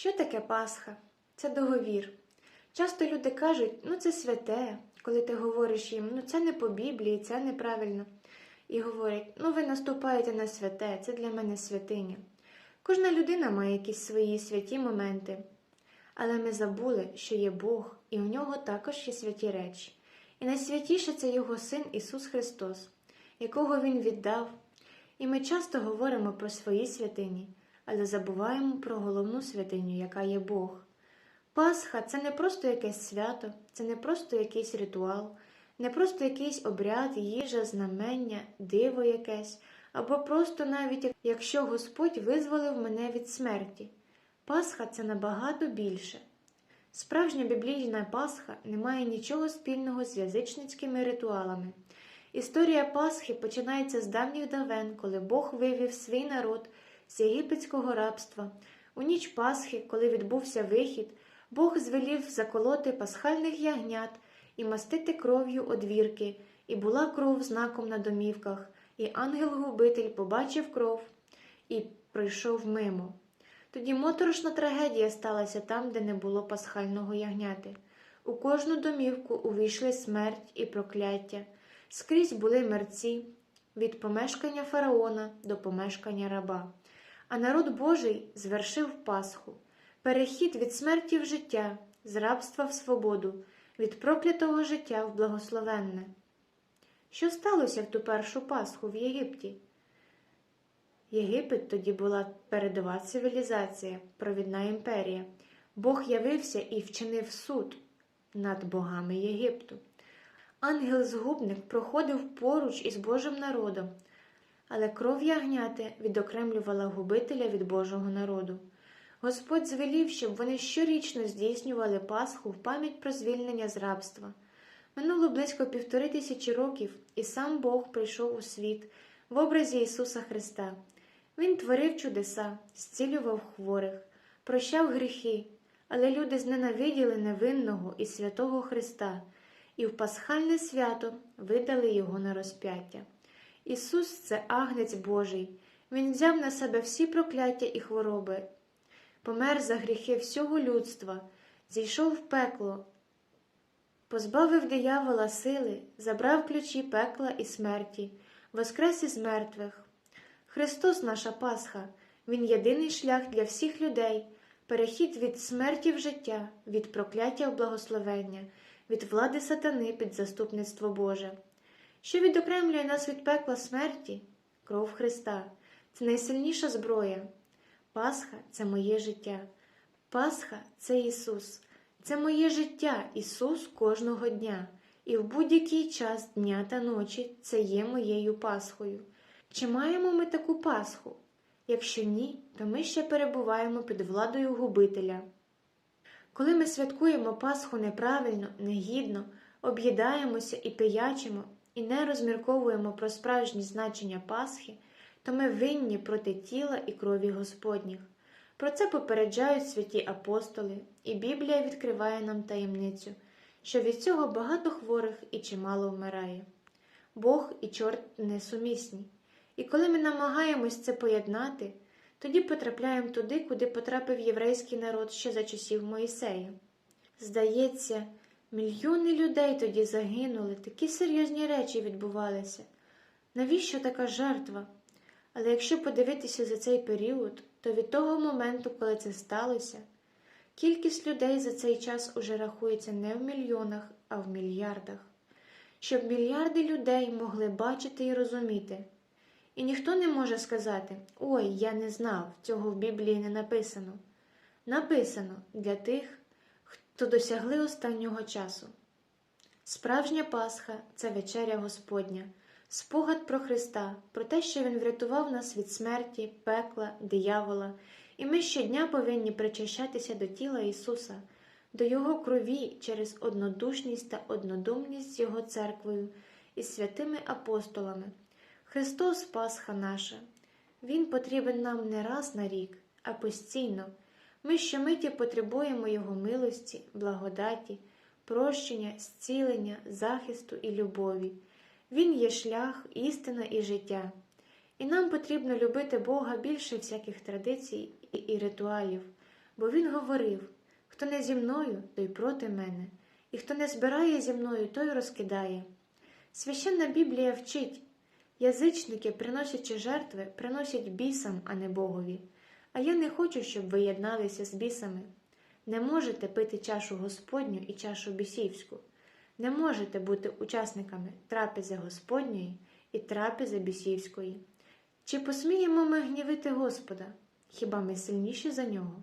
Що таке Пасха? Це договір. Часто люди кажуть, ну це святе, коли ти говориш їм, ну це не по Біблії, це неправильно. І говорять, ну ви наступаєте на святе, це для мене святиня. Кожна людина має якісь свої святі моменти. Але ми забули, що є Бог, і у нього також є святі речі. І найсвятіше це Його Син Ісус Христос, якого Він віддав. І ми часто говоримо про свої святині, але забуваємо про головну святиню, яка є Бог. Пасха це не просто якесь свято, це не просто якийсь ритуал, не просто якийсь обряд, їжа, знамення, диво якесь, або просто навіть якщо Господь визволив мене від смерті. Пасха це набагато більше. Справжня біблійна Пасха не має нічого спільного з язичницькими ритуалами. Історія Пасхи починається з давніх давен, коли Бог вивів свій народ з єгипетського рабства. У ніч Пасхи, коли відбувся вихід, Бог звелів заколоти пасхальних ягнят і мастити кров'ю одвірки, і була кров знаком на домівках, і ангел-губитель побачив кров і пройшов мимо. Тоді моторошна трагедія сталася там, де не було пасхального ягняти. У кожну домівку увійшли смерть і прокляття. Скрізь були мерці від помешкання фараона до помешкання раба. А народ Божий звершив Пасху, перехід від смерті в життя, з рабства в свободу, від проклятого життя в благословенне. Що сталося в ту першу Пасху в Єгипті? Єгипет тоді була передова цивілізація, провідна імперія. Бог явився і вчинив суд над богами Єгипту. Ангел-згубник проходив поруч із Божим народом, але кров ягняти відокремлювала губителя від Божого народу. Господь звелів, щоб вони щорічно здійснювали Пасху в пам'ять про звільнення з рабства. Минуло близько півтори тисячі років, і сам Бог прийшов у світ в образі Ісуса Христа. Він творив чудеса, зцілював хворих, прощав гріхи, але люди зненавиділи невинного і святого Христа, і в пасхальне свято видали Його на розп'яття. Ісус це агнець Божий, Він взяв на себе всі прокляття і хвороби, помер за гріхи всього людства, зійшов в пекло, позбавив диявола сили, забрав ключі пекла і смерті, воскрес із мертвих. Христос наша Пасха, Він єдиний шлях для всіх людей, перехід від смерті в життя, від прокляття в благословення, від влади сатани під заступництво Боже. Що відокремлює нас від пекла смерті? Кров Христа це найсильніша зброя. Пасха це моє життя. Пасха це Ісус, це моє життя, Ісус кожного дня, і в будь-який час дня та ночі це є моєю Пасхою. Чи маємо ми таку Пасху? Якщо ні, то ми ще перебуваємо під владою губителя. Коли ми святкуємо Пасху неправильно, негідно, об'їдаємося і пиячимо, і не розмірковуємо про справжнє значення Пасхи, то ми винні проти тіла і крові Господніх. Про це попереджають святі апостоли, і Біблія відкриває нам таємницю, що від цього багато хворих і чимало вмирає. Бог і чорт несумісні. І коли ми намагаємось це поєднати, тоді потрапляємо туди, куди потрапив єврейський народ ще за часів Моїсея. Здається, мільйони людей тоді загинули, такі серйозні речі відбувалися. Навіщо така жертва? Але якщо подивитися за цей період, то від того моменту, коли це сталося, кількість людей за цей час уже рахується не в мільйонах, а в мільярдах, щоб мільярди людей могли бачити і розуміти. І ніхто не може сказати Ой, я не знав, цього в Біблії не написано. Написано для тих, хто досягли останнього часу. Справжня Пасха це вечеря Господня, спогад про Христа, про те, що Він врятував нас від смерті, пекла, диявола, і ми щодня повинні причащатися до тіла Ісуса, до Його крові через однодушність та однодумність з Його церквою і святими апостолами. Христос Пасха наша, Він потрібен нам не раз на рік, а постійно. Ми щомиті потребуємо Його милості, благодаті, прощення, зцілення, захисту і любові. Він є шлях, істина і життя. І нам потрібно любити Бога більше всяких традицій і ритуалів, бо він говорив хто не зі мною, той проти мене, і хто не збирає зі мною, той розкидає. Священна Біблія вчить язичники, приносячи жертви, приносять бісам, а не Богові. А я не хочу, щоб ви єдналися з бісами. Не можете пити чашу Господню і чашу бісівську. Не можете бути учасниками трапези Господньої і трапези бісівської. Чи посміємо ми гнівити Господа? Хіба ми сильніші за нього?